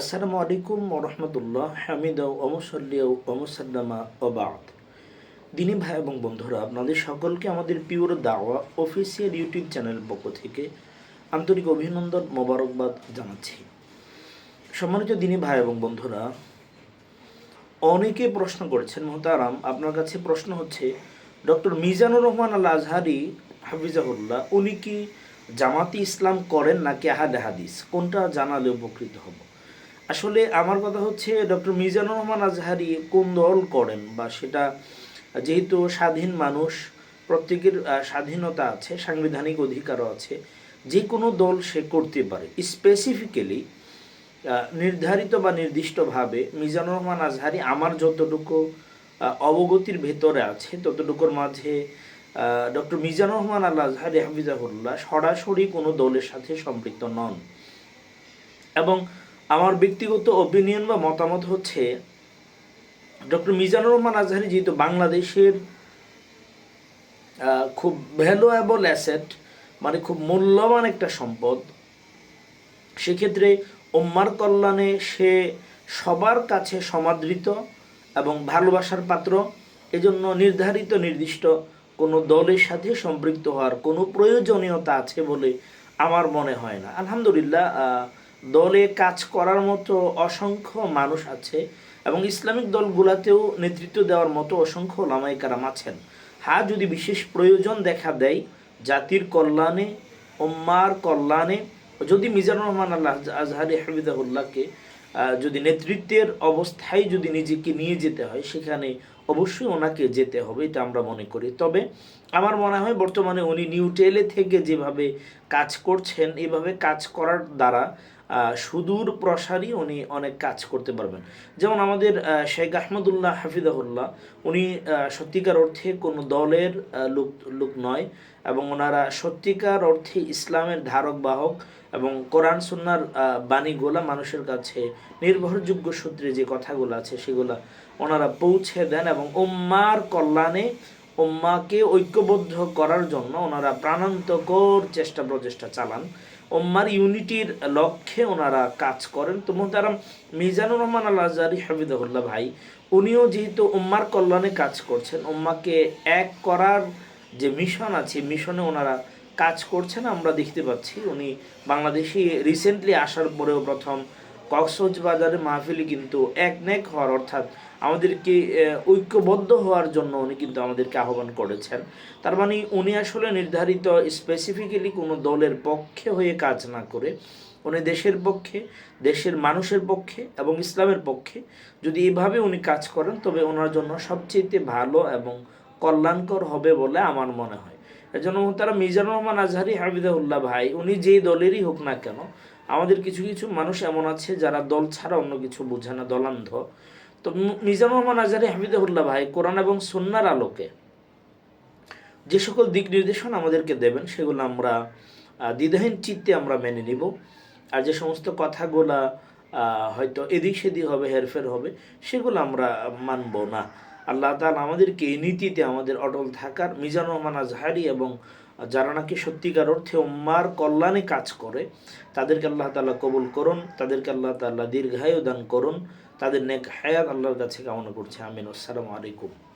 আসসালামু আলাইকুম রহমতুল্লাহ হামিদ অমসল্লিয়া অমসাল্লামা অবাদ দিনী ভাই এবং বন্ধুরা, আপনাদের সকলকে আমাদের পিওর দাওয়া অফিসিয়াল ইউটিউব চ্যানেল পক্ষ থেকে আন্তরিক অভিনন্দন, মোবারকবাদ জানাচ্ছি। সম্মানিত দিনী ভাই এবং বন্ধুরা, অনেকে প্রশ্ন করেছেন, মোহতারাম, আপনার কাছে প্রশ্ন হচ্ছে, ডক্টর মিজানুর রহমান আল আজহারি হাফিজাহুল্লাহ, উনি কি জামাতি ইসলাম করেন নাকি আহাদে হাদিস? কোনটা জানালে উপকৃত হব? আসলে আমার কথা হচ্ছে ডক্টর মিজানুর রহমান আজহারি কোন দল করেন? বা সেটা যেহেতু স্বাধীন মানুষ, প্রত্যেকের স্বাধীনতা আছে, সাংবিধানিক অধিকারও আছে, যে কোনো দল সে করতে পারে। স্পেসিফিক্যালি নির্ধারিত বা নির্দিষ্টভাবে মিজানুর রহমান আজহারি আমার যতটুকু অবগতির ভেতরে আছে, ততটুকুর মাঝে ডক্টর মিজানুর রহমান আল আজহারি হাফিজাহুল্লাহ সরাসরি কোনো দলের সাথে সম্পৃক্ত নন। এবং আমার ব্যক্তিগত অপিনিয়ন বা মতামত হচ্ছে, ডক্টর মিজানুর রহমান আজহারি যেহেতু বাংলাদেশের খুব ভ্যালুয়েবল অ্যাসেট মানে খুব মূল্যবান একটা সম্পদ, সেক্ষেত্রে ওম্মার কল্যাণে সে সবার কাছে সমাদৃত এবং ভালোবাসার পাত্র, এজন্য নির্ধারিত নির্দিষ্ট কোনো দলের সাথে সম্পৃক্ত হওয়ার কোনো প্রয়োজনীয়তা আছে বলে আমার মনে হয় না। আলহামদুলিল্লাহ দলে কাজ করার মতো অসংখ্য মানুষ আছে এবং ইসলামিক দলগুলাতেও নেতৃত্ব দেওয়ার মতো অসংখ্য লামাই কারাম আছেন। হা যদি বিশেষ প্রয়োজন দেখা দেয়, জাতির কল্যাণে ওম্মার কল্যাণে, যদি মিজানুর রহমান আল্লাহ আজহারি হামিদাহুল্লাহকে যদি নেতৃত্বের অবস্থায় যদি নিজেকে নিয়ে যেতে হয়, সেখানে অবশ্যই ওনাকে যেতে হবে, এটা আমরা মনে করি। তবে আমার মনে হয় বর্তমানে উনি নিউটেলে থেকে যেভাবে কাজ করছেন, এভাবে কাজ করার দ্বারা সুদূর প্রসারী উনি অনেক কাজ করতে পারবেন। যেমন আমাদের শেখ আহমদুল্লাহ হাফিজাহুল্লাহ, উনি সত্যিকার অর্থে কোনো দলের লোক লোক নয় এবং ওনারা সত্যিকার অর্থে ইসলামের ধারক, বাহক এবং কোরআন, সুন্নার বাণীগুলা মানুষের কাছে নির্ভরযোগ্য সূত্রে যে কথাগুলো আছে সেগুলা ওনারা পৌঁছে দেন এবং উম্মার কল্যাণে উম্মাকে ঐক্যবদ্ধ করার জন্য ওনারা প্রাণান্তকর চেষ্টা প্রচেষ্টা চালান। উম্মার ইউনিটির লক্ষ্যে ওনারা কাজ করেন। তো মোহতারাম, মিজানুর রহমান আল আজারি হাফিদুল্লাহ ভাই, উনিও যেহেতু উম্মার কল্যাণে কাজ করছেন, উম্মাকে এক করার যে মিশন আছে মিশনে ওনারা কাজ করছেন। আমরা দেখতে পাচ্ছি উনি বাংলাদেশে রিসেন্টলি আসার পরেও প্রথম কক্সবাজারের মাহফিলে কিন্তু একনেক হওয়ার, অর্থাৎ আমাদেরকে ঐক্যবদ্ধ হওয়ার জন্য উনি কিন্তু আমাদেরকে আহ্বান করেছেন। তার মানে উনি আসলে নির্ধারিত স্পেসিফিক্যালি কোনো দলের পক্ষে হয়ে কাজ না করে, উনি দেশের পক্ষে, দেশের মানুষের পক্ষে এবং ইসলামের পক্ষে। যদি এভাবে উনি কাজ করেন, তবে ওনার জন্য সবচেয়ে ভালো এবং কল্যাণকর হবে বলে আমার মনে হয়। এজন্য তারা মিজানুর রহমান আজহারি হাবিদাহুল্লাহ ভাই, উনি যেই দলেরই হোক না কেন আমাদের কিছু কিছু মানুষ এমন আছে যারা দল ছাড়া অন্য কিছু বোঝে না, দলান্ধ। তো মি- মিজানুর রহমান আজহারি হাবিদাহুল্লাহ ভাই, কোরআন এবং সন্ন্যার আলোকে যে সকল দিক নির্দেশন আমাদেরকে দেবেন, সেগুলো আমরা দ্বিধাহীন চিত্তে আমরা মেনে নিব। আর যে সমস্ত কথাগুলা হয়তো এদিক সেদিক হবে, হেরফের হবে, সেগুলো আমরা মানব না। আল্লাহ তালা আমাদেরকে এই নীতিতে আমাদের অটল থাকার মিজান রহমান জাহারি এবং যারা নাকি সত্যিকার অর্থে উম্মার কল্যাণে কাজ করে, তাদেরকে আল্লাহ তাআলা কবুল করুন, তাদেরকে আল্লাহ তাল্লাহ দীর্ঘায়ু দান করুন, তাদের নেক হায়াত আল্লাহর কাছে কামনা করছে। আমিন। আসসালামু আলাইকুম।